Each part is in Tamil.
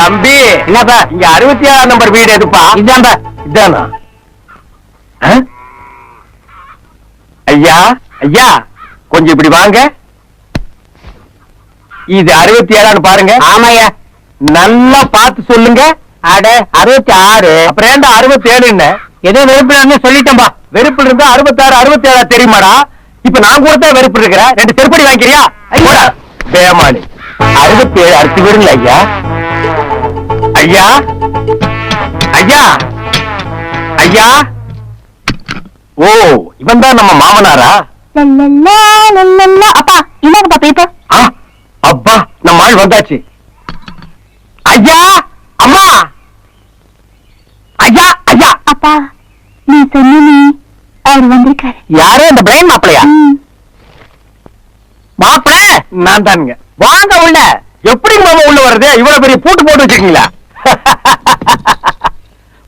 தம்பி என்னப்பா? இங்க அறுபத்தி ஏழாம் நம்பர் வீடு எதுப்பா? இதான்பா இதானா? ஐயா ஐயா கொஞ்சம் இப்படி வாங்க. இது அறுபத்தி ஏழான்னு பாருங்க. ஆமாய்யா. நல்லா பார்த்து சொல்லுங்க. அட அறுபத்தி ஆறு. அப்புறம் ஏன்டா அறுபத்தி ஏழுன்னு ஏதோ வெறுப்புல சொல்லிட்டேன்பா. வெறுப்புல இருந்தா அறுபத்தாறு அறுபத்தி ஏழா தெரியுமாடா? இப்ப நான் கூட தான் வெறுப்பு இருக்கிறேன். ரெண்டு செருப்படி வாங்கிக்கிறியா? ஐயா. பேமானி. அறுபத்தி ஏழு அறுத்து விடுங்களா ஐயா? ஐயா? ஐயா? ஐயா? ஓ இவன் தான் நம்ம மாமனாரா. அப்பா இந்தாங்கப்பா பேப்பர் ஆ, அப்பா நம்ம ஆள் வந்தாச்சு. ஐயா அம்மா! ஐயா ஐயா! அப்பா நீ சொன்ன அவர் வந்திருக்காரு. யாரு? இந்த பிரைன் மாப்பிளையா. மாப்பிள நான் தானுங்க. வாங்க உள்ள. எப்படி மாமா உள்ள வருது இவ்வளவு பெரிய பூட்டு போட்டு வச்சிருக்கீங்களா?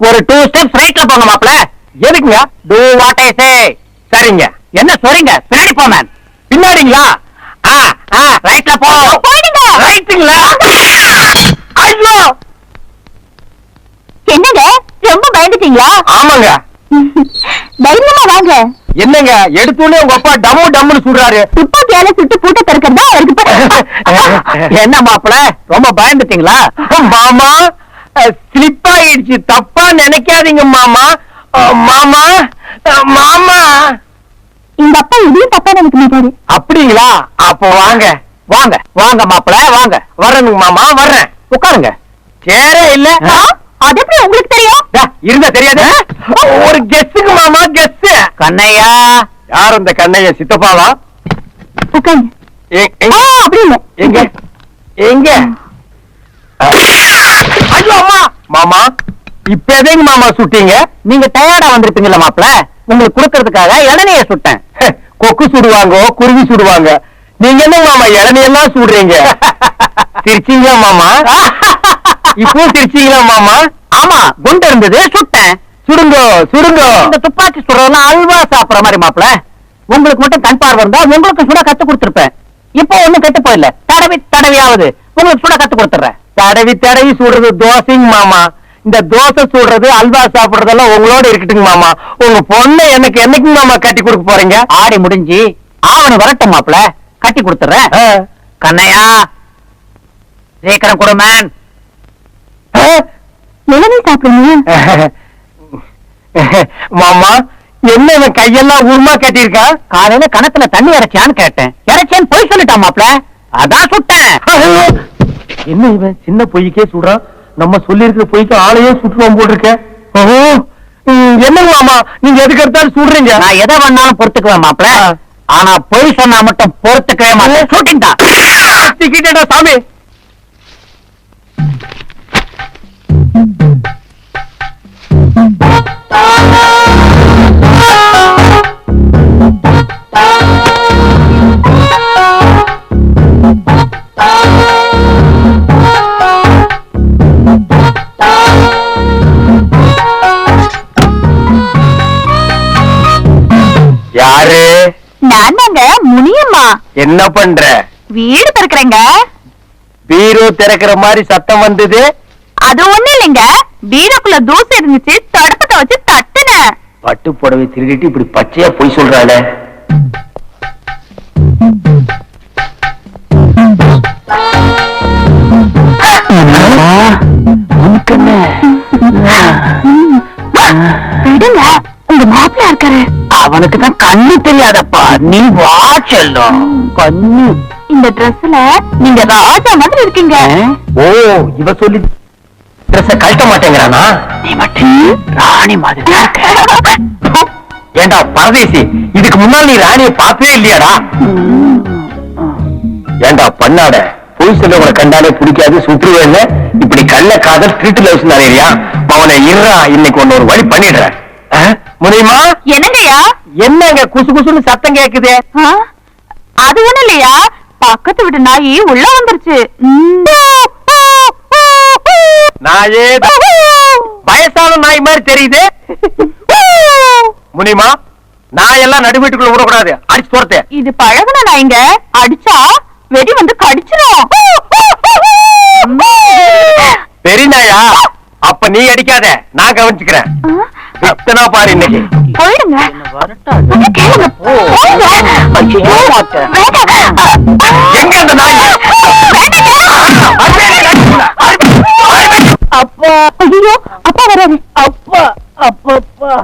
ஒரு டூ ஸ்டெப்ஸ் ரைட்ல போங்க மாப்பிள எதுக்குங்க? டூ வாட் ஐ சே சரிங்க. என்ன சொல்றீங்க? பின்னாடி போ மேன் பின்னாடிங்களா? ஆ ஆ ரைட்ல போ. போயிடுங்க. ரைட்டுங்களா ஐயோ! என்னங்க? ரொம்ப பயந்துட்டீங்களா? ஆமாங்க. தைரியமா வாங்க. என்னங்க? எடுத்தோடனே உங்க அப்பா டம்மு டம்முன்னு சுடுறாரு துப்பாக்கியால சுட்டு பூட்ட திறக்கிறதா அவருக்கு என்ன மாப்பிள ரொம்ப பயந்துட்டீங்களா? மாமா ஸ்லிப் ஆயிடுச்சு. தப்பா நினைக்காதீங்க மாமா. மாமா. மாமா. எங்க அப்பா இதையும் தப்பா நினைக்க மாட்டாரு. அப்படிங்களா? அப்போ வாங்க. வாங்க. வாங்க மாப்பிள. வாங்க. வர்றேனுங்க மாமா. வர்றேன். உட்காருங்க. சேரே இல்ல? அது எப்படி உங்களுக்கு தெரியும்? இருந்தா தெரியாது. ஒரு கெஸ்ஸுக்கு மாமா கெஸ் கண்ணையா? யார் அந்த கண்ணையா? சித்தப்பாவா? இல்ல. எங்க? எங்க? ஐயோ அம்மா! மாமா? இப்ப எதைங்க மாமா சுட்டீங்க? நீங்க டயர்டா வந்திருப்பீங்கல்ல மாப்ள உங்களுக்கு கொடுக்கறதுக்காக இளநிய சுட்டேன். கொக்கு சுடுவாங்க குருவி சுடுவாங்க. நீங்க என்ன மாமா இளநியெல்லாம் சுடுறீங்க? சிரிச்சீங்களா மாமா? இப்போ சிரிச்சீங்களா மாமா? ஆமா குண்டு இருந்தது சுட்டேன். சுடுங்க சுடுங்க. இந்த துப்பாக்கி சுடுறதெல்லாம் அல்வா சாப்பிடுற மாதிரி மாப்ள உங்களுக்கு மட்டும் கண் பார்வை இருந்தா உங்களுக்கு சுட கத்து கொடுத்திருப்பேன். இப்போ ஒண்ணும் கெட்டு போயிடல தடவி தடவியாவது. உங்களுக்கு சுட கத்து கொடுத்துறேன். தடவி தடவி சுடுறது தோசைங்க மாமா. இந்த தோசை சுடுறது அல்வா சாப்பிடுறதெல்லாம் உங்களோட இருக்கட்டுங்க மாமா. உங்க பொண்ணை எனக்கு என்னைக்கு மாமா கட்டி கொடுக்க போறீங்க? ஆடி முடிஞ்சு ஆவணி வரட்டும் மாப்ள கட்டி கொடுத்துறேன். கண்ணையா. சீக்கிரம் கொடு மேன் சாப்பிடுங்க மாமா என்ன இவன் கையெல்லாம் உருமா கட்டியிருக்கா? காலையில கணத்துல தண்ணி இறைச்சியான்னு கேட்டேன். இறைச்சேன்னு பொய் சொல்லிட்டான் மாப்ள அதான் சுட்டேன். என்ன இவன்? சின்ன பொய்க்கே சுடுறான் நம்ம சொல்லி இருக்கிற பொய்க்கு ஆளையே சுட்டுவான் போல் இருக்க ஓஹோ. ம், என்னங்க மாமா? நீங்க எதுக்கு எடுத்தாலும் சுடுறீங்க? நான் எதை வேணாலும் பொறுத்துக்குவேன் மாப்ள ஆனா பொய் சொன்னா மட்டும் பொறுத்துக்கவே மாட்டேன். ஷூட்டிங் தான் சாமி. யாரு என்ன பண்ற? வீடு திறக்கிறேங்க. பீரோ திறக்கிற மாதிரி சத்தம் வந்தது? அது ஒண்ணு இல்லைங்க. பீரோக்குள்ள தூசு இருந்துச்சு தடுப்பத்தை வச்சு தட்டுனேன். பட்டு புடவை திருடிட்டு இப்படி பச்சையா பொய் சொல்றாளே. விடுங்க அவனுக்கு தான் கண்ணு தெரியாதப்பா. நீ வா செல்லும். கண்ணு. இந்த ட்ரெஸ்ல நீங்க ராஜா மாதிரி இருக்கீங்க. ஓ இவ சொல்லி ட்ரெஸ் கழட்ட மாட்டேங்கிறானா? நீ மட்டும் ராணி மாதிரி ஏண்டா பரதேசி இதுக்கு முன்னால் நீ ராணியை பார்த்ததே இல்லையாடா? ஏண்டா பண்ணாட? பொய் சொல்ல உன கண்டாலே பிடிக்காது சுற்றுவேன்னு இப்படி கள்ள காதல் திருட்டு லவ்ஸ் நிறையா அவனை இருறா இன்னைக்கு ஒன்னு ஒரு வழி பண்ணிடுறேன்? முடியுமா என்னங்கய்யா? என்னங்க குசு குசுன்னு சத்தம் கேக்குது? அது ஒண்ணு இல்லையா? பக்கத்து வீட்டு நாயி உள்ள வந்துருச்சு. நாயே வயசான நாய் மாதிரி தெரியுது. முனிமா நாய் எல்லாம் நடு வீட்டுக்குள்ள விடக்கூடாது. அடிச்சு துரத்து. இது பழகுன நாய்ங்க. அடிச்சா வெடி வந்து கடிச்சிரும். நீ அடிக்காத. நான் கவனிச்சுக்கிறேன். எத்தனா பாரு இன்னைக்கு. போயிடுங்க கேளுங்க. ஐயோ. எங்க அந்த நாய்? அப்பா. ஐயோ. அப்பா வராது அப்பா. அப்பப்பா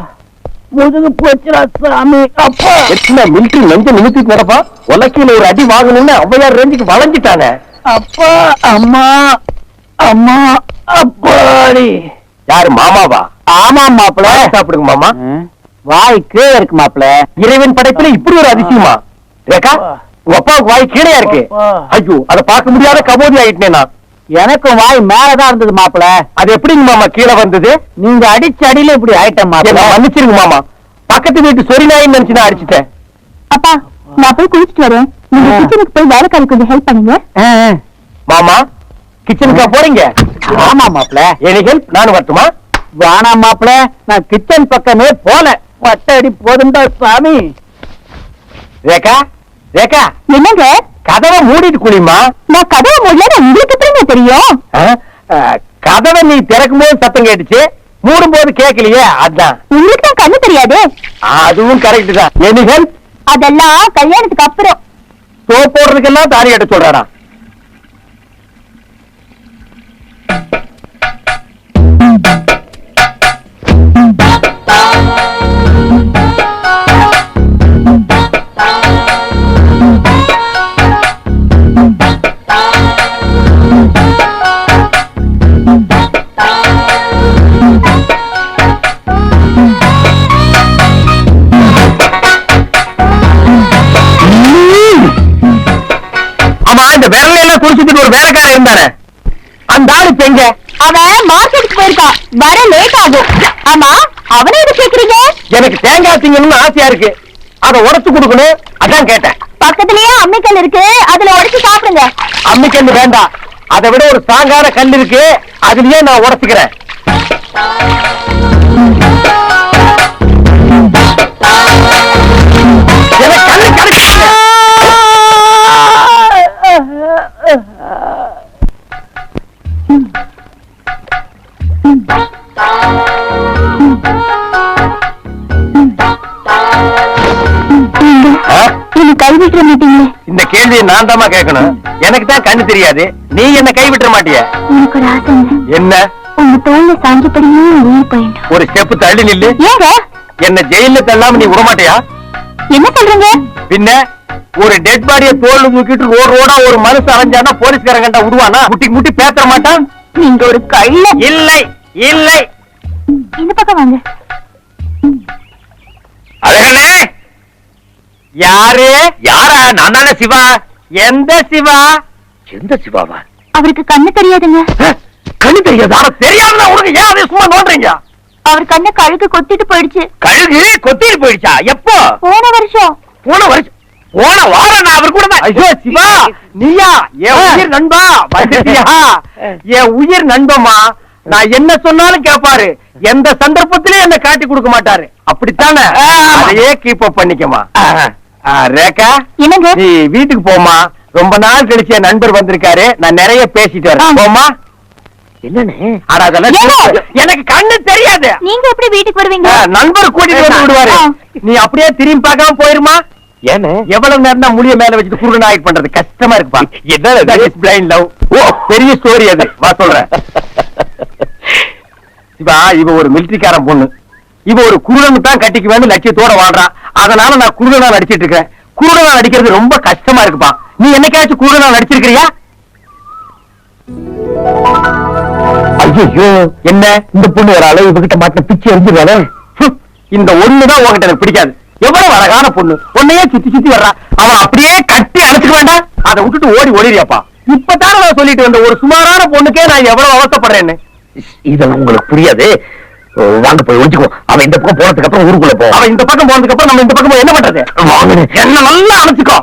முதுகு போச்சுடா சாமி. அப்பா. எத்தனை மிலிட்டரி நெஞ்ச நிமித்திட்டு வரப்பா உலக்கையில ஒரு அடி வாங்கணும்னு ஔவையார் ரேஞ்சுக்கு வளைஞ்சிட்டானே. அப்பா அம்மா. அம்மா. அப்பாடி. யாரு மாமாவா? ஆமா மாப்பிள. சாப்பிடுங்க மாமா. வாய் கீழே இருக்கு மாப்பிள. இறைவன் படைப்புல இப்படி ஒரு அதிசயமா? ரேகா உங்க அப்பாவுக்கு வாய் கீழே இருக்கு. ஐயோ அதை பார்க்க முடியாத கபோதி ஆயிட்டேன் நான். எனக்கும் வாய் மேலதான் இருந்தது மாப்பிள. அது எப்படிங்க மாமா கீழே வந்தது? நீங்க அடிச்ச அடியில இப்படி ஆயிட்டேன் மாப்பிள. மன்னிச்சிருங்க மாமா. பக்கத்து வீட்டு சொரி நாயின்னு நினைச்சு நான் அடிச்சிட்டேன். அப்பா நான் போய் குளிச்சிட்டு வரேன். நீங்க. கிச்சனுக்கு போய் வேலைக்காரி கொஞ்சம் ஹெல்ப் பண்ணுங்க. மாமா கிச்சனுக்கா போறீங்க? ஆமா மாப்பிள எனக்கு ஹெல்ப் நானும் வரட்டுமா? வேணாம் மாப்பிள நான் கிச்சன் பக்கமே போல. பட்ட அடி போதுண்டா சாமி ரேகா ரேகா. என்னங்க? கதவை மூடிட்டு குளிமா நான் கதவை மூடல உங்களுக்கு எப்படிங்க தெரியும்? கதவை நீ திறக்கும் போது சத்தம் கேட்டுச்சு. மூடும் போது கேட்கலையே அதான். உங்களுக்கு தான் கண்ணு தெரியாதே. அதுவும் கரெக்ட் தான். எனி ஹெல்ப் அதெல்லாம் கல்யாணத்துக்கு அப்புறம். சோப் போடுறதுக்கெல்லாம் தாலி கட்ட சொல்றாடா ஆமா இந்த விரல எல்லாம் குடிச்சிட்டு ஒரு வேலைக்காரன் இருந்தானே? அந்த ஆளு அவன் மார்க்கெட்டுக்கு போயிருக்கான். வர லேட் ஆகும். ஆமா அவனை எது கேக்குறீங்க? எனக்கு தேங்காய் திங்கணும்னு ஆசையா இருக்கு. அதை உடைச்சு கொடுக்கணும். அதான் கேட்டேன். பக்கத்துலயே அம்மிக்கல் இருக்கு. அதுல உடைச்சு சாப்பிடுங்க. அம்மிக்கல்லு வேண்டாம். அதை விட ஒரு ஸ்ட்ராங்கான கல் இருக்கு. அதுலயே நான் உடைச்சுக்கிறேன். ஆ? நீங்க கைவிட்டுற மாட்டீங்களே. இந்த கேள்வியை நான் தாமா கேட்கணும். எனக்கு தான் கண்ணு தெரியாது. நீ என்ன கைவிட்டுற மாட்டிய? எனக்கு ஒரு ஆசைங்க என்ன? உங்க தோல்ல சாஞ்சபடியே உயிர் போயிடும். ஒரு ஸ்டெப் தள்ளி நில்லு. ஏங்க? என்ன ஜெயில தள்ளாம நீ விட மாட்டியா? என்ன சொல்றீங்க? பின்ன ஒரு டெட் பாடிய தூக்கிட்டு ரோடு ரோடா ஒரு மனுஷன் அரைஞ்சானா போலீஸ்காரன் கண்டா விடுவானா? முட்டி முட்டி பேச மாட்டான்? நீங்க ஒரு கள்ள இல்லை இல்லை. இந்த பக்கம் வாங்க. அழகனே! யாரு? யாரா? நான் தானே சிவா. எந்த சிவா? எந்த சிவாவா? அவருக்கு கண்ணு தெரியாதுங்க. கண்ணு தெரியாதா? தெரியாம உனக்கு ஏன் அதை சும்மா நோண்டுறீங்க? அவர் கண்ணை கழுகு கொத்திட்டு போயிடுச்சு. கழுகு கொத்திட்டு போயிடுச்சா? எப்போ? போன வருஷம். போன வருஷம். போன வாரம் நான் அவர் கூட ஐயோ சிவா நீயா? என் உயிர் நண்பா? வந்துட்டியா? என் உயிர் நண்பமா நான் என்ன சொன்னாலும் கேட்பாரு எந்த சந்தர்ப்பத்திலயும் என்ன காட்டி கொடுக்க மாட்டாரு. அப்படித்தானே? அதையே கீப் அப் பண்ணிக்கமா ரேகா என்னங்க? நீ வீட்டுக்கு போமா ரொம்ப நாள் கழிச்சு என் நண்பர் வந்திருக்காரு. நான் நிறைய பேசிட்டு வரேன். போமா என்னன்னு? எனக்கு கண்ணு தெரியாது. நீங்க எப்படி வீட்டுக்கு வருவீங்க? நண்பர் கூட்டிட்டு வந்து விடுவாரு. நீ அப்படியே திரும்பி பார்க்காம போயிருமா? ஏன்னு எவ்வளவு நேரம் தான் முடிய மேல வச்சுட்டு குருடன் ஆக்ட் பண்றது? கஷ்டமா இருக்குப்பா. என்ன பிளைண்ட் லவ் ஓ. பெரிய ஸ்டோரி அது. வா சொல்றேன். இவா இவ ஒரு மிலிட்டரிக்காரன் பொண்ணு. இவ ஒரு குருடனு தான் கட்டிக்கு வேணும் லட்சியத்தோட வாழ்றான் அதனால நான் குருடனா நடிச்சிட்டு இருக்கேன். குருடனா நடிக்கிறது ரொம்ப கஷ்டமா இருக்குப்பா. நீ என்னைக்காச்சும் குருடனா நடிச்சிருக்கிறியா? ஐயோ என்ன? இந்த பொண்ணு வராள இவகிட்ட மாட்டின பிச்சு எரிஞ்சிருவானே இந்த ஒண்ணுதான் உன்கிட்ட எனக்கு பிடிக்காது. எவ்வளவு அழகான பொண்ணு. உன்னையே சுத்தி சுத்தி வர்றா. அவன் அப்படியே கட்டி அணைச்சுக்க வேண்டாம். அதை விட்டுட்டு ஓடி ஓடிறியாப்பா இப்பதானே நான் சொல்லிட்டு வந்த ஒரு சுமாரான பொண்ணுக்கே நான் எவ்வளவு அவசப்படுறேன்னு இதெல்லாம் உங்களுக்கு புரியாது. வாங்க போய் ஒழிச்சுக்கோ அவன் இந்த பக்கம் போனதுக்கு அப்புறம் ஊருக்குள்ள போ. அவன் இந்த பக்கம் போனதுக்கு அப்புறம் நம்ம இந்த பக்கம் என்ன பண்றது. என்ன நல்லா அணைச்சுக்கோ.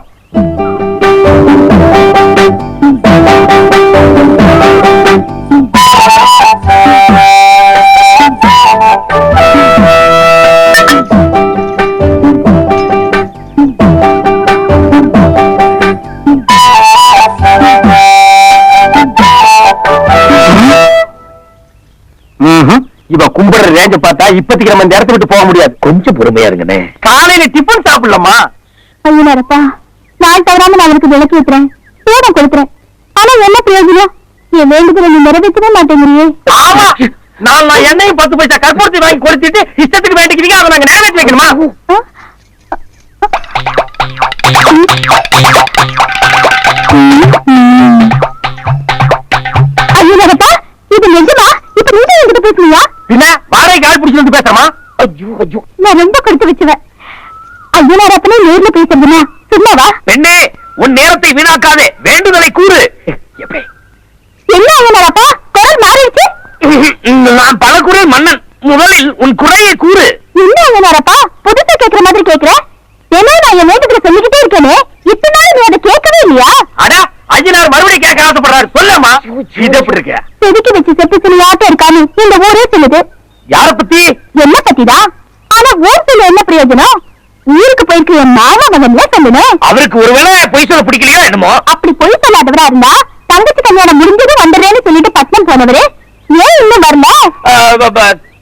ரேஞ்ச பார்த்தா இப்போதைக்கு நம்ம இந்த இடத்த விட்டு போக முடியாது. கொஞ்சம் பொறுமையா இருங்கண்ணே. காலையில டிஃபன் சாப்பிடலாமா? ஐயனாரப்பா நான் தவறாம நான் அவருக்கு விளக்கி வைக்கிறேன் சேடம் கொடுக்குறேன். ஆனா என்ன பிரயோஜனம்? என் வேண்டுதலை நீ நிறைவேற்றவே மாட்டேங்கிறியே. ஆமா. நான் நான் எண்ணெயும் பத்து பைசா கற்பூரத்தை வாங்கி கொடுத்துட்டு இஷ்டத்துக்கு வேண்டிக்கிறீங்க அதை நாங்க நிறைவேற்றி வைக்கணுமா? ஆ? நான் ரொம்ப கொடுத்து வச்சுவேன். ஐயனாரப்பனே நேர்ல பேசுறதுனா சும்மாவா? பெண்ணே உன் நேரத்தை வீணாக்காதே. வேண்டுதலை கூறு. என்ன ஐயனாரப்பா குரல் மாறிடுச்சு. நான் பல குரல் மன்னன். முதலில் உன் குறையை கூறு. என்ன ஐயனாரப்பா புதுசா கேக்குற மாதிரி கேக்குற? ஏன்னா நான் என் சொல்லிக்கிட்டே இருக்கேனே. இத்தனை நாள் நீ அதை கேட்கவே இல்லையா? அட ஐயனார் மறுபடியும் கேட்க ஆசைப்படுறாரு. சொல்லம்மா. இது எப்படி இருக்க செதுக்கி வச்சு செப்பு சொல்லியாட்டம் இருக்கான்னு இந்த ஊரே சொல்லுது யார பத்தி என்ன பத்திதான் ஆனா ஊர் சொல்ல என்ன பிரயோஜனம் ஊருக்கு போயிருக்க என் மாமா மகன்ல அவருக்கு ஒருவேளை பொய் சொல்ல பிடிக்கலையோ என்னமோ? அப்படி பொய் சொல்லாதவரா இருந்தா தங்கச்சி கல்யாணம் முடிஞ்சதும் வந்துடுறேன்னு சொல்லிட்டு பட்னம் போனவரு. ஏன் இன்னும் வரல?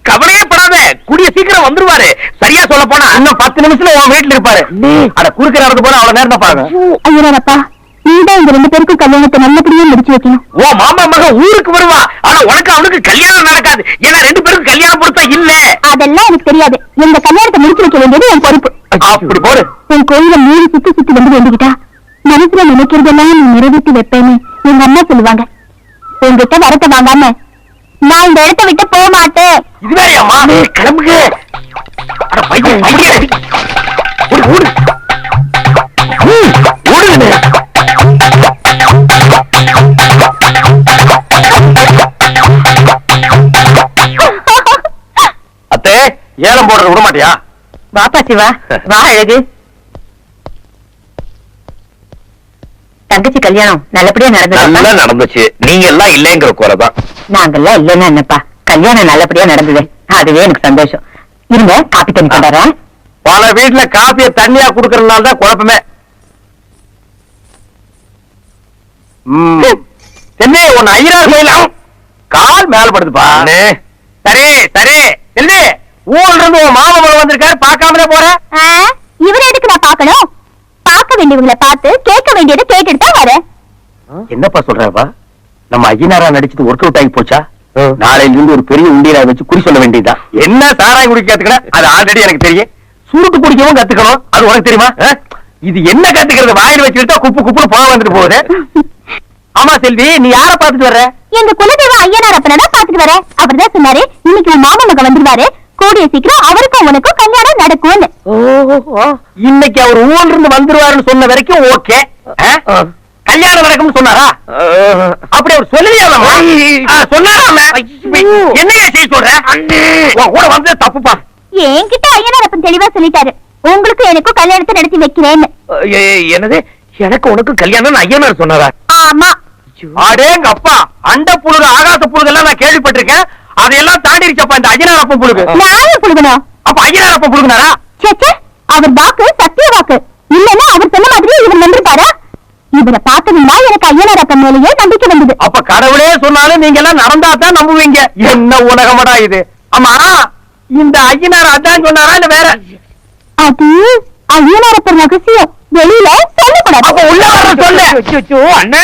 கவலையே படாத. கூடிய சீக்கிரம் வந்துருவாரு. சரியா சொல்ல போனா இன்னும் பத்து நிமிஷத்துல உன் வீட்டுல இருப்பாரு. அட குறுக்க நடந்து போனா அவ்வளவு நேரம் பாருங்க. ஐயனாரப்பா நீதான் இந்த ரெண்டு பேருக்கும் கல்யாணத்தை நல்லபடியா முடிச்சு வைக்கணும். ஓ மாமா மகன் ஊருக்கு வருவா. ஆனா உனக்கு அவனுக்கு கல்யாணம் நடக்காது. ஏன்னா ரெண்டு பேருக்கும் கல்யாணம் பொருத்தம் இல்ல. அதெல்லாம் எனக்கு தெரியாது. இந்த கல்யாணத்தை முடிச்சு வைக்க வேண்டியது என் பொறுப்பு. அப்படி போடு. என் கோயில மூணு சுத்தி சுத்தி வந்து வேண்டிக்கிட்டா? மனசுல நினைக்கிறதெல்லாம் நீ நிறைவேற்றி வைப்பேன்னு எங்க அம்மா சொல்லுவாங்க. உங்ககிட்ட வரத்தை வாங்காம நான் இந்த இடத்தை விட்டு போக மாட்டேன். இது வேறையாமா பையன் ஓடு ஏலம் போடுறது விட மாட்டியா வாப்பா சிவா வா அழகு. தங்கச்சி கல்யாணம் நல்லபடியா நல்லா நடந்துச்சு. நீங்க எல்லாம் இல்லைங்கிற குறைதான் நாங்கெல்லாம் இல்லைன்னா என்னப்பா? கல்யாணம் நல்லபடியா நடந்தது. அதுவே எனக்கு சந்தோஷம். இருங்க காப்பி தண்ணி கொண்டாடுறேன் பல வீட்டுல காப்பிய தண்ணியா குடுக்கறதுனால தான் குழப்பமே. சென்னை உன் ஐயனார் கோயிலாம் கால் மேல படுதுப்பா. சரி சரி செல்வி. ஊர்ல இருந்து உன் மாமா வந்திருக்காரு பார்க்காமலே போற? இவரை எதுக்கு நான் பார்க்கணும்? பார்க்க வேண்டியவங்களை பார்த்து கேட்க வேண்டியதை கேட்டுட்டு தான் வரேன் என்னப்பா சொல்றப்பா நம்ம ஐயனாரா நடிச்சது ஒர்க் அவுட் ஆகி போச்சா? நாளையில இருந்து ஒரு பெரிய உண்டியலா வச்சு குறி சொல்ல வேண்டியதுதான். என்ன சாராயம் குடிக்க கத்துக்கிற? அது ஆல்ரெடி எனக்கு தெரியும். சுருட்டு குடிக்கவும் கத்துக்கணும். அது உனக்கு தெரியுமா? இது என்ன கத்துக்கிறது? வாயில் வச்சுக்கிட்டா குப்பு குப்புன்னு போக வந்துட்டு போகுது. ஆமா செல்வி நீ யார பாத்துட்டு வர்ற? எங்க குலதெய்வ ஐயனார் அப்பனா பாத்துட்டு வரேன். அவர்தான் சொன்னாரு இன்னைக்கு மாமா மகன் வந்துருவாரு. கூடிய சீக்கிரம் அவருக்கும் உனக்கும் கல்யாணம் நடக்கும்னு. இன்னைக்கு அவர் ஊர்ல இருந்து வந்துருவாருன்னு சொன்ன வரைக்கும் ஓகே. கல்யாணம் நடக்கும்னு சொன்னாரா? அப்படி அவர் சொல்லலையாமா சொன்னாரா என்னையா செய்ய சொல்ற? உன் கூட வந்து தப்புப்பா. என்கிட்ட ஐயனார் அப்பன் தெளிவா சொல்லிட்டாரு. உங்களுக்கு எனக்கும் கல்யாணத்தை நடத்தி வைக்கிறேன்னு. என்னது? எனக்கு உனக்கு கல்யாணம் ஐயனார் சொன்னாரா? ஆமா. அடேங்க அப்பா அண்ட புழுகு ஆகாச புழுகு எல்லாம் நான் கேள்விப்பட்டிருக்கேன். அதையெல்லாம் தாண்டிருச்சப்பா இந்த ஐயனார் அப்ப புழுகு நான் புடுங்கணும் அப்ப ஐயனார் அப்ப புழுகுனாரா சேச்சே அவர் வாக்கு சத்திய வாக்கு. இல்லன்னா அவர் சொன்ன மாதிரி இவர் வந்திருப்பாரா இவரை பார்த்ததுன்னா எனக்கு ஐயனார் அப்பன் மேலேயே நம்பிக்கை வந்தது. அப்ப கடவுளே சொன்னாலும் நீங்க எல்லாம் நடந்தா தான் நம்புவீங்க. என்ன உலகமடா இது? ஆமா இந்த ஐயனார் அதான் சொன்னாரா இல்ல வேற? அது ஐயனார் அப்பன் ரகசியம். வெளியில சொல்லக்கூடாது. அப்ப உள்ள வர சொல்லு. அண்ணே!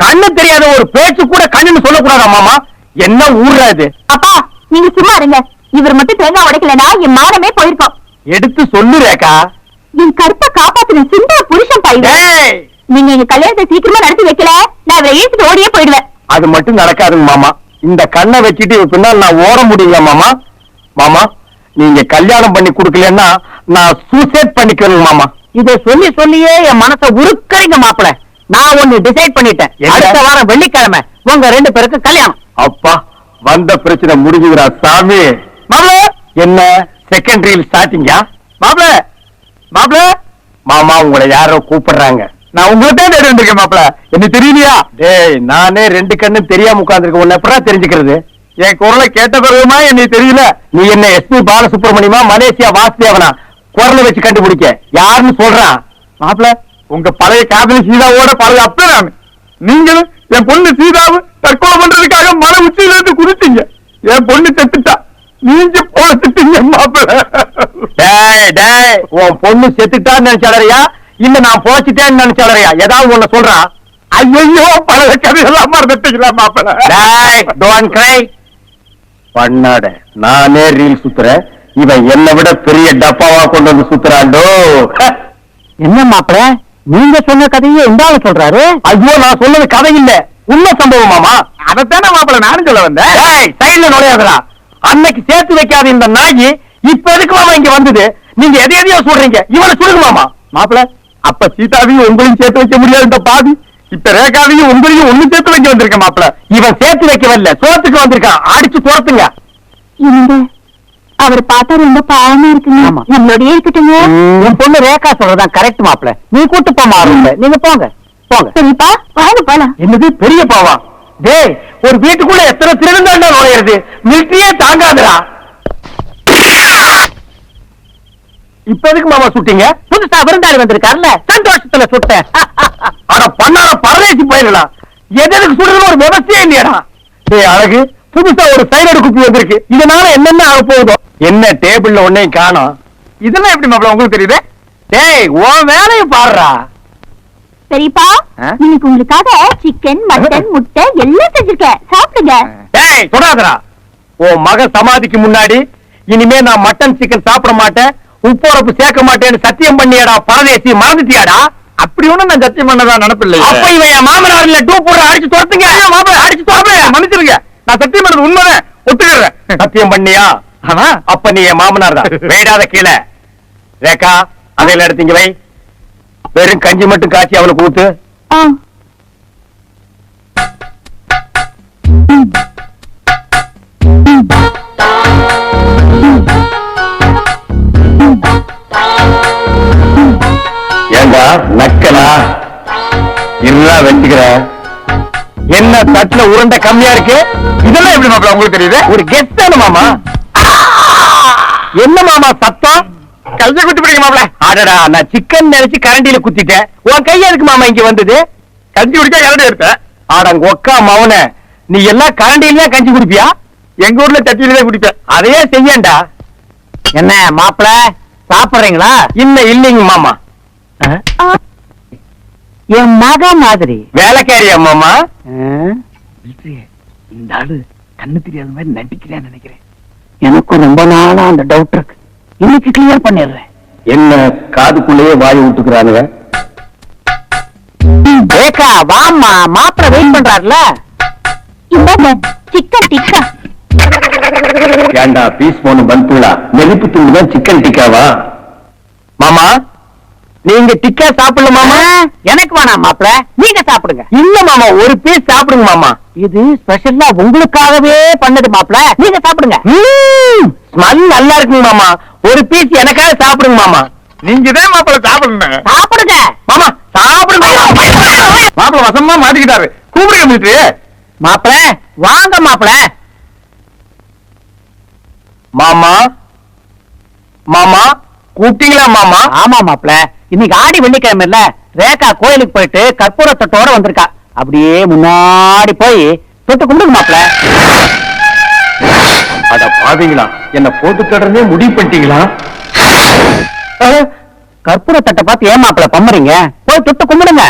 கண்ணு தெரியாத ஒரு பேச்சு கூட கண்ணுன்னு சொல்லக்கூடாதா மாமா? என்ன இது? அப்பா நீங்க சும்மா இருங்க. இவர் மட்டும் தேங்காய் உடைக்கலனா என் மானமே போயிருக்கோம். எடுத்து சொல்லு ரேகா. என் கருப்பை காப்பாத்தின சின்ன புருஷன் பையன் நீங்க எங்க கல்யாணத்தை சீக்கிரமா நடத்தி வைக்கல? நான் இவரை இழுத்துட்டு ஓடியே போயிடுவேன். அது மட்டும் நடக்காதுங்க மாமா. இந்த கண்ணை வச்சுட்டு இவ பின்னால் நான் ஓட முடியல மாமா. மாமா நீங்க கல்யாணம் பண்ணி கொடுக்கலன்னா நான் சூசைட் பண்ணிக்கிறேங்க மாமா. இத சொல்லி சொல்லியே என் மனசை உருக்கறீங்க மாப்பிள நான் ஒண்ணு டிசைட் பண்ணிட்டேன்? அடுத்த வாரம் வெள்ளிக்கிழமை உங்க ரெண்டு பேருக்கு கல்யாணம். அப்பா வந்த பிரச்சனை முடிஞ்சுதுடா சாமி. மாப்ள என்ன? செகண்ட் ரீல் ஸ்டார்டிங்கா மாப்ள மாப்ள மாமா உங்களை யாரோ கூப்பிடுறாங்க. நான் உங்களை தான் தேடி வந்திருக்கேன் மாப்ள என்ன தெரியலையா? டேய் நானே ரெண்டு கண்ணு தெரியாம உட்கார்ந்திருக்க உன்னை எப்படா தெரிஞ்சுக்கிறது? என் குரலை கேட்ட பிறகுமா என்னை தெரியல. நீ என்ன எஸ்பி பாலசுப்ரமணியமா மலேசியா வாசுதேவனா? குரலை வச்சு கண்டுபிடிக்க. யாருன்னு சொல்றான் மாப்ள உங்க பழைய காதலி சீதாவோட பழைய அப்ப நான் நீங்களும் என் பொண்ணு சீதாவை தற்கொலை பண்றதுக்காக மன உச்சியில இருந்து குதிச்சீங்க என் பொண்ணு செத்துட்டா. நீங்க போட்டுட்டீங்க மாப்பிள. டேய் டேய் உன் பொண்ணு செத்துட்டான்னு நினைச்சாலறியா? இல்ல நான் போச்சுட்டேன்னு நினைச்சாலறியா? ஏதாவது ஒண்ணு சொல்றான் ஐயோ பழைய கதையெல்லாம் மறந்துட்டீங்களா மாப்பிள? டேய் டோன்ட் கிரை பண்ணாட நானே ரீல் சுத்துறேன். இவன் என்னை விட பெரிய டப்பாவா கொண்டு வந்து சுத்துறாண்டோ என்ன மாப்பிள? நீங்க சொன்ன கதையை ஆளு சொல்றாரு? ஐயோ நான் சொன்னது கதை இல்ல. உண்மை சம்பவம் மாமா. அதைத்தானே மாப்பிள நானும் சொல்ல வந்தேன். சைடுல நுழையாதடா. அன்னைக்கு சேர்த்து வைக்காத இந்த நாயி இப்ப எதுக்கு மாமா இங்க வந்தது? நீங்க எதை எதையோ சொல்றீங்க. இவனை சொல்லுங்க மாமா. மாப்பிள அப்ப சீதாவையும் உங்களையும் சேர்த்து வைக்க முடியாது இந்த பாதி. இப்ப ரேகாவையும் உங்களையும் ஒண்ணு சேர்த்து வைக்க வந்திருக்க மாப்பிள இவன் சேர்த்து வைக்க வரல சோத்துக்கு வந்திருக்கான். அடிச்சு துரத்துங்க. இந்த அவர் பார்த்தா ரொம்ப பாவமா இருக்குங்க. நம்மளோடயே இருக்கட்டுங்க. உன் பொண்ணு ரேகா சொல்றதான் கரெக்ட் மாப்பிள. நீ கூட்டு போமா அருண்ல நீங்க போங்க. போங்க. சரிப்பா வாங்க போலாம். என்னது? பெரிய பாவா? டேய் ஒரு வீட்டுக்குள்ள எத்தனை திருடந்தாண்டா நுழையிறது? மிலிட்டரியே தாங்காதுடா. இப்ப எதுக்கு மாமா சுட்டீங்க? புதுசா விருந்தாளி வந்திருக்காருல்ல. சந்தோஷத்துல சுட்டேன். அட பண்ணாட பரதேசி போயிடலாம் எது எதுக்கு சுடுறது ஒரு விவசாயம் இல்லையாடா. டேய் அழகு. புதுசா ஒரு சைனடு குப்பி வந்திருக்கு. இதனால என்னென்ன ஆக போகுதோ? என்ன டேபிள்ல ஒன்னையும் காணோம்? இதெல்லாம் எப்படி மாப்பிள உங்களுக்கு தெரியுது? டேய் உன் வேலையை பாடுறா சரிப்பா ஆ? இன்னைக்கு உங்களுக்காக சிக்கன் மட்டன் முட்டை எல்லாம் செஞ்சிருக்கேன் சாப்பிடுங்க. டேய் சொல்லாதடா. உன் மக சமாதிக்கு முன்னாடி இனிமே நான் மட்டன் சிக்கன் சாப்பிட மாட்டேன். உப்புரப்பு சேர்க்க மாட்டேன்னு சத்தியம் பண்ணியாடா பரதேசி மறந்துட்டியாடா? அப்படி ஒண்ணும் நான் சத்தியம் பண்ணதா நினப்பில்லை அப்ப இவன் என் மாமனார் இல்ல டூ போடுற அடிச்சு துரத்துங்க. மாப்பிள அடிச்சு துரத்துங்க. மன்னிச்சிருங்க. நான் சத்தியம் பண்ணது உண்மைதான். ஒத்துக்கிறேன். சத்தியம் பண்ணியா? அப்ப நீ என் மாமனார் தான். வேடாத கீழே. ரேகா அதையில எடுத்தீங்க வை. வெறும் கஞ்சி மட்டும் காய்ச்சி அவளுக்கு ஊத்து. ஏண்டா நக்கலா இருடா வச்சுக்கிற என்ன தட்டுல உருண்டை கம்மியா இருக்கு? இதெல்லாம் எப்படி மாப்பிள உங்களுக்கு தெரியுது? ஒரு கெஸ்ட் தானே மாமா? என்ன மாமா சத்தம்? கையை குட்டி பிடிக்க மாப்பிள. அடடா நான் சிக்கன் நினைச்சு கரண்டியில குத்திட்டேன். உன் கை எதுக்கு மாமா இங்க வந்தது? கஞ்சி குடிச்சா கரடி எடுத்தேன் ஆடங்க ஒக்கா மவன. நீ எல்லாம் கரண்டியில கஞ்சி குடிப்பியா? எங்க ஊர்ல சட்டியில தான் குடிப்பேன். அதையே செய்யண்டா என்ன மாப்பிள சாப்பிடுறீங்களா? இல்ல இல்லைங்க மாமா. என் மக மாதிரி. வேலைக்காரியா மாமா? இந்த ஆளு கண்ணு தெரியாத மாதிரி நடிக்கிறேன்னு நினைக்கிறேன். எனக்கும் ரொம்ப நாளா அந்த டவுட் இருக்கு. இன்னைக்கு கிளியர் பண்ணிடுறேன். என்ன காதுக்குள்ளேயே வாய் விட்டுக்கிறானுங்க வாம்மா மாப்பிள வெயிட் பண்றாருல? சிக்கன் டிக்கா ஏண்டா பீஸ் போன பல்புலா நெருப்பு தூண்டு தான் சிக்கன் டிக்காவா மாமா நீங்க டிக்கா சாப்பிடல மாமா? எனக்கு வேணாம் மாப்பிள. நீங்க சாப்பிடுங்க. இல்ல மாமா ஒரு பீஸ் சாப்பிடுங்க மாமா. இது ஸ்பெஷலா உங்களுக்காகவே பண்ணது மாப்பிள. நீங்க சாப்பிடுங்க. ஸ்மெல் நல்லா இருக்குங்க மாமா. ஒரு பீஸ் எனக்காக சாப்பிடுங்க மாமா. நீங்க தான் மாப்பிள சாப்பிடுங்க சாப்பிடுங்க. மாமா சாப்பிடுங்க மாப்பிள வசமா மாட்டிக்கிட்டாரு. கூப்பிடுங்க மிலிட்டரி மாப்பிள வாங்க மாப்பிள. மாமா. மாமா. கூப்பிட்டீங்களா மாமா? ஆமா மாப்பிள இன்னைக்கு ஆடி வெள்ளிக்கிழமை இல்ல. ரேகா கோயிலுக்கு போயிட்டு கற்பூரத்தோட வந்திருக்கா. அப்படியே முன்னாடி போய் தொட்டு கும்பிடுங்க மாப்பிள அட பாவீங்களா என்ன போட்டு தொடர்ந்தே முடிவு பண்ணிட்டீங்களா? கற்பூரத்தட்டை பார்த்து ஏன் மாப்பிள பம்புறீங்க போய் தொட்டு கும்பிடுங்க.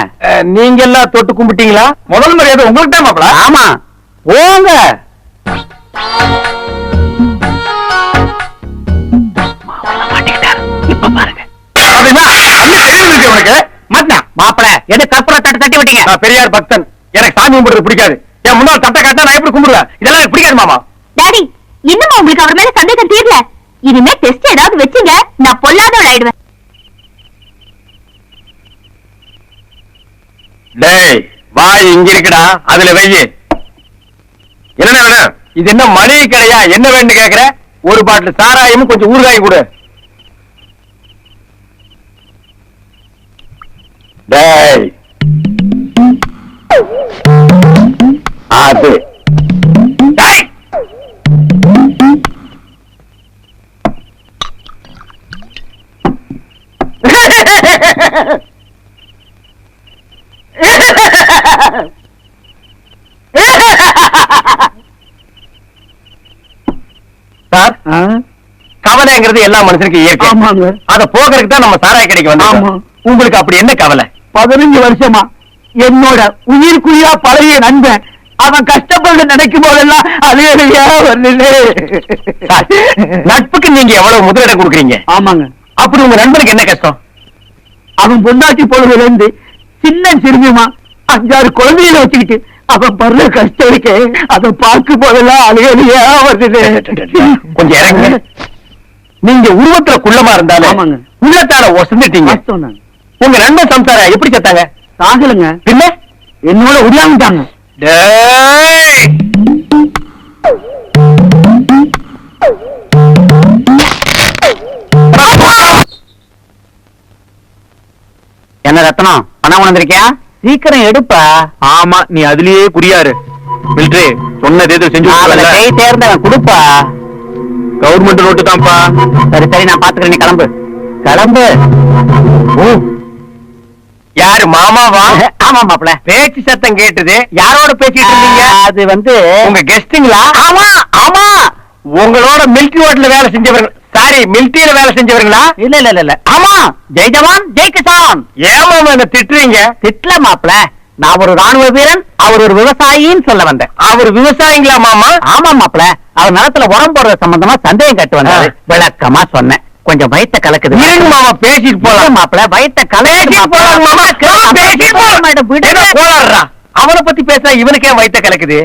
நீங்க எல்லாம் தொட்டு கும்பிட்டீங்களா? முதல் மரியாதை உங்களுக்கு தான் மாப்பிள ஆமா. போங்க. எது தட்டி விட்டீங்க? நான் பெரியார் பக்தன். எனக்கு சாமி கும்பிடுறது பிடிக்காது. என் முன்னாள் தட்டை காட்டா நான் எப்படி கும்பிடுவேன்? இதெல்லாம் எனக்கு பிடிக்காது மாமா. டாடி இன்னும் உங்களுக்கு அவர் மேல சந்தேகம் தீரல? இனிமே டெஸ்ட் ஏதாவது வச்சீங்க நான் பொல்லாதவள் ஆயிடுவேன். டேய் சாராயம் இங்க இருக்குடா. அதுல வெய்யி என்ன வேணும்? இது என்ன மளிகை கடையா? என்ன வேணும்னு கேக்குற? ஒரு பாட்டில் சாராயமும் கொஞ்சம் ஊறுகாயும் கொடு. டேய். அது சார் கவலைங்கிறது எல்லா மனுஷனுக்கும் இயற்கை. அத போகிறதுக்கு தான் நம்ம சாராய கடைக்கு. வந்தோம் உங்களுக்கு அப்படி என்ன கவலை? பதினஞ்சு வருஷமா என்னோட உயிர்க்குயிரா பழகிய நண்பன். அவன் கஷ்டப்பட்டு நினைக்கும் போதெல்லாம் அழுகையா வருது நட்புக்கு நீங்க எவ்வளவு முதலிடம் கொடுக்குறீங்க? ஆமாங்க. அப்படி உங்க நண்பனுக்கு என்ன கஷ்டம்? அவன் பொண்டாட்டி பொழுதுல இருந்து சின்ன சிறுமியுமா அஞ்சாறு குழந்தைகளை வச்சுக்கிட்டு அவன் படுற கஷ்டம் இருக்கே. அதை பார்க்கும் போதெல்லாம் அழுகையா வருது கொஞ்சம் இறங்குங்க. நீங்க உருவத்துல குள்ளமா இருந்தாலும் ஆமாங்க. உள்ளத்தால ஒசந்துட்டீங்க. தான் உங்க நண்பன் சம்சாரம் எப்படி செத்தாங்க? சாகலுங்க பின்ன? என்னோட டேய்! என்ன ரத்னம் பணம் வந்திருக்கியா சீக்கிரம் எடுப்பா. ஆமா நீ அதுலயே குறியாரு மிலிட்ரி சொன்னது எதுவும் செஞ்சு கை தேர்ந்தவன் கொடுப்பா. கவர்மெண்ட் நோட்டு தான்ப்பா. சரி சரி நான் பாத்துக்கிறேன் நீ கிளம்பு. கிளம்பு? ஓ யாரு மாமாவா? ஆமா மாப்ள பேச்சு சத்தம் கேட்டது யாரோட பேசிட்டு இருந்தீங்க? அது வந்து உங்க கெஸ்டுங்களா ஆமா ஆமா. உங்களோட மிலிட்டரி ஹோட்டல்ல வேலை செஞ்சவங்க சாரி மிலிட்டரியில வேலை செஞ்சவங்களா இல்ல இல்ல இல்ல ஆமா. ஜெய் ஜவான் ஜெய் கிசான் ஏன் மாமா என்ன திட்டுறீங்க? திட்ல மாப்ள நான் ஒரு ராணுவ வீரன் அவர் ஒரு விவசாயின்னு சொல்ல வந்தேன். அவர் விவசாயிங்களா மாமா? ஆமா மாப்ள அவர் நிலத்துல உரம் போடுற சம்பந்தமா சந்தேகம் கட்டு வந்தாரு. விளக்கமா சொன்னேன். கொஞ்சம் வயித்த கலக்குது. மாமா பேசிட்டு போலாம். மாப்ள வயித்த போலாம் மாமா. பேசிட்டு போலாம் என்ன போலாடுறா அவனை பத்தி பேச இவனுக்கு ஏன் வயித்த கலக்குது.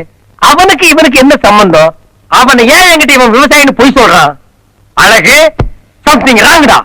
அவனுக்கு இவனுக்கு என்ன சம்பந்தம்? அவனை ஏன் என்கிட்ட இவன் விவசாயின்னு பொய் சொல்றான்? அழகு சம்திங் ராங்கடா